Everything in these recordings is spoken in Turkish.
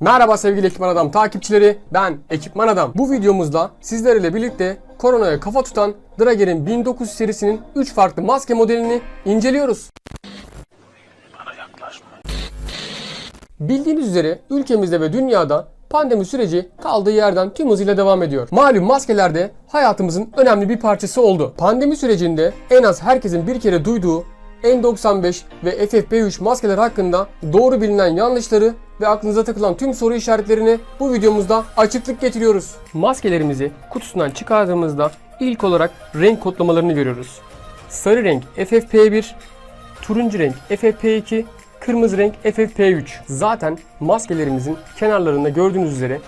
Merhaba sevgili Ekipman Adam takipçileri, ben Ekipman Adam. Bu videomuzda sizlerle birlikte koronaya kafa tutan Drager'in 1900 serisinin 3 farklı maske modelini inceliyoruz. Bildiğiniz üzere ülkemizde ve dünyada pandemi süreci kaldığı yerden tüm hızıyla devam ediyor. Malum maskeler de hayatımızın önemli bir parçası oldu. Pandemi sürecinde en az herkesin bir kere duyduğu N95 ve FFP3 maskeler hakkında doğru bilinen yanlışları ve aklınıza takılan tüm soru işaretlerini bu videomuzda açıklık getiriyoruz. Maskelerimizi kutusundan çıkardığımızda ilk olarak renk kodlamalarını görüyoruz. Sarı renk FFP1, turuncu renk FFP2, kırmızı renk FFP3. Zaten maskelerimizin kenarlarında gördüğünüz üzere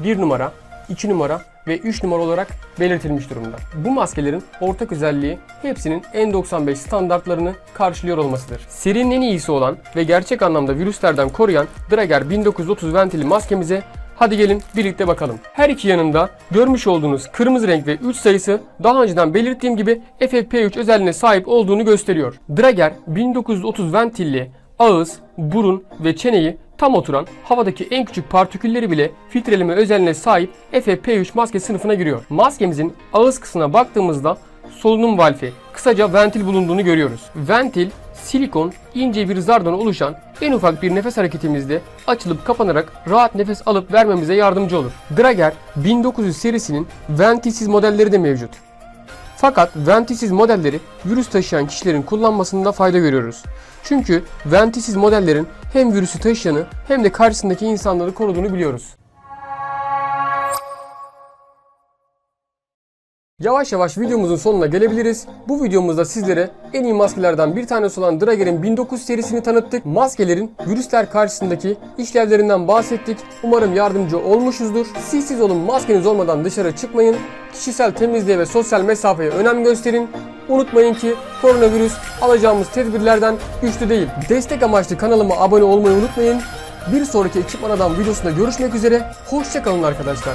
1 numara, 2 numara ve 3 numara olarak belirtilmiş durumda. Bu maskelerin ortak özelliği hepsinin N95 standartlarını karşılıyor olmasıdır. Serinin en iyisi olan ve gerçek anlamda virüslerden koruyan Drager 1930 ventili maskemize Hadi gelin birlikte bakalım. Her iki yanında görmüş olduğunuz kırmızı renk ve 3 sayısı daha önceden belirttiğim gibi FFP3 özelliğine sahip olduğunu gösteriyor. Drager 1930 ventilli ağız, burun ve çeneyi tam oturan havadaki en küçük partikülleri bile filtreleme özelliğine sahip FFP3 maske sınıfına giriyor. Maskemizin ağız kısmına baktığımızda solunum valfi, kısaca ventil bulunduğunu görüyoruz. Ventil, silikon, ince bir zardan oluşan en ufak bir nefes hareketimizde açılıp kapanarak rahat nefes alıp vermemize yardımcı olur. Drager 1900 serisinin ventilsiz modelleri de mevcut. Fakat ventisiz modelleri virüs taşıyan kişilerin kullanmasında fayda görüyoruz. Çünkü ventisiz modellerin hem virüsü taşıyanı hem de karşısındaki insanları koruduğunu biliyoruz. Yavaş yavaş videomuzun sonuna gelebiliriz. Bu videomuzda sizlere en iyi maskelerden bir tanesi olan Drager'in 1900 serisini tanıttık. Maskelerin virüsler karşısındaki işlevlerinden bahsettik. Umarım yardımcı olmuşuzdur. Sizsiz olun maskeniz olmadan dışarı çıkmayın. Kişisel temizliğe ve sosyal mesafeye önem gösterin. Unutmayın ki koronavirüs alacağımız tedbirlerden güçlü değil. Destek amaçlı kanalıma abone olmayı unutmayın. Bir sonraki Ekipman Adam videosunda görüşmek üzere. Hoşçakalın arkadaşlar.